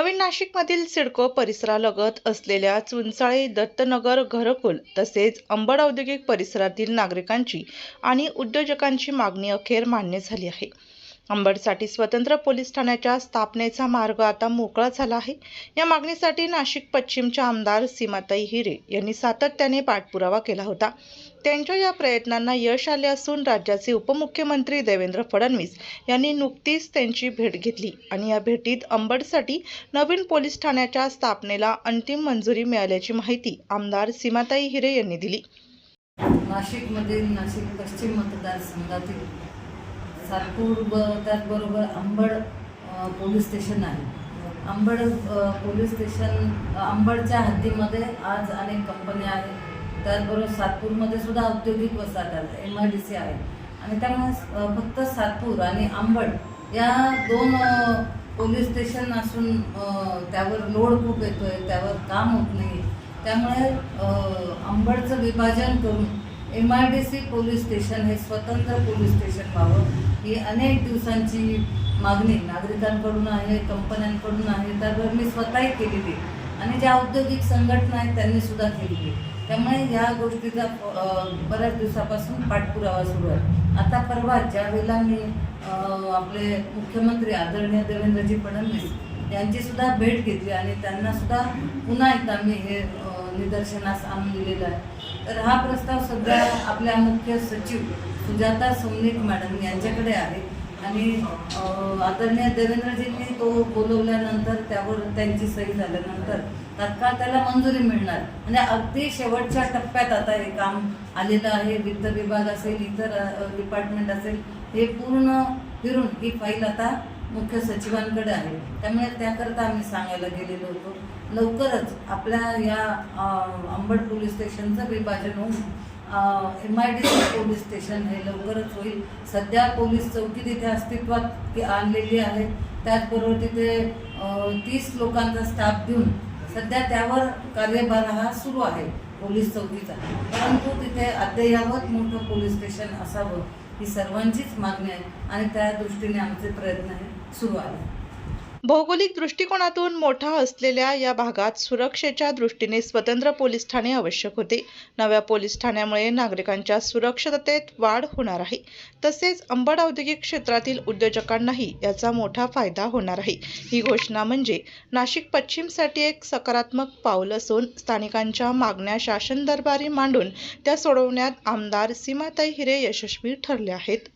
नवीन नाशिकमधील सिडको परिसरालगत असलेल्या चुंचाळे दत्तनगर घरकुल तसेच अंबड औद्योगिक परिसरातील नागरिकांची आणि उद्योजकांची मागणी अखेर मान्य झाली आहे. अंबडसाठी स्वतंत्र पोलीस ठाण्याच्या स्थापनेचा मार्ग आता मोकळा झाला आहे. या मागणीसाठी नाशिक पश्चिमच्या आमदार सीमाताई हिरे यांनी सातत्याने पाठपुरावा केला होता. त्यांच्या या प्रयत्नांना यश आले असून राज्याचे उपमुख्यमंत्री देवेंद्र फडणवीस यांनी नुकतीच त्यांची भेट घेतली आणि या भेटीत अंबडसाठी नवीन पोलीस ठाण्याच्या स्थापनेला अंतिम मंजुरी मिळाल्याची माहिती आमदार सीमाताई हिरे यांनी दिली. नाशिकमधील नाशिक पश्चिम मतदारसंघातील सातपूर ब त्याचबरोबर अंबड पोलीस स्टेशन आहे. अंबड पोलीस स्टेशन अंबडच्या हद्दीमध्ये आज अनेक कंपन्या आहेत. त्याचबरोबर सातपूरमध्ये सुद्धा औद्योगिक वसाहत आहे एम आय डी सी आहे. आणि त्यामुळे फक्त सातपूर आणि अंबड या दोन पोलीस स्टेशन असून त्यावर लोड खूप येतो आहे त्यावर काम होत नाही. त्यामुळे अंबडचं विभाजन करून M I D C police station हे स्वतंत्र पोलीस स्टेशन व्हावं. ही अनेक दिवसांची मागणी नागरिकांकडून आहे कंपन्यांकडून आहे. त्यावर मी स्वतःही केलेली आणि ज्या औद्योगिक संघटना आहेत त्यांनी सुद्धा केलेली त्यामुळे या गोष्टीचा बऱ्याच दिवसापासून पाठपुरावा सुरू आहे. आता परवा ज्या वेळेला मी आपले मुख्यमंत्री आदरणीय देवेंद्रजी फडणवीस यांची सुद्धा भेट घेतली आणि त्यांना सुद्धा पुन्हा एकदा मी हे निदर्शनास आणून दिलेलं आहे. तर हा प्रस्ताव सध्या आपल्या मुख्य सचिव सुजाता सोमनिक मॅडम यांच्याकडे आहे. आणि आदरणीय देवेंद्रजींनी तो बोलवल्यानंतर त्यावर त्यांची सही झाल्यानंतर तात्काळ त्याला मंजुरी मिळणार. म्हणजे अगदी शेवटच्या टप्प्यात आता हे काम आलेलं आहे. वित्त विभाग असेल इतर डिपार्टमेंट असेल हे पूर्ण फिरून ही फाईल आता मुख्य सचिवांकडे आहे. त्यामुळे त्याकरता आम्ही सांगायला गेलेलो होतो. लवकरच आपल्या या अंबड पोलीस स्टेशनचं विभाजन होऊन M I D C police station हे लवकरच होईल. सध्या पोलीस चौकी तिथे अस्तित्वात आणलेली आहे. त्याचबरोबर तिथे तीस लोकांचा स्टाफ देऊन सध्या त्यावर कार्यभार हा सुरू आहे पोलीस चौकीचा. परंतु तिथे अद्ययावत मोठं पोलीस स्टेशन असावं ही सर्वांचीच मागणी आहे आणि त्या दृष्टीने आमचे प्रयत्न हे सुरू आहेत. भौगोलिक दृष्टिकोनातून मोठा असलेल्या या भागात सुरक्षेच्या दृष्टीने स्वतंत्र पोलीस ठाणे आवश्यक होते. नव्या पोलीस ठाण्यामुळे नागरिकांच्या सुरक्षिततेत वाढ होणार आहे. तसेच अंबड औद्योगिक क्षेत्रातील उद्योजकांनाही याचा मोठा फायदा होणार आहे. ही घोषणा म्हणजे नाशिक पश्चिमसाठी एक सकारात्मक पाऊल असून स्थानिकांच्या मागण्या शासन दरबारी मांडून त्या सोडवण्यात आमदार सीमाताई हिरे यशस्वी ठरले आहेत.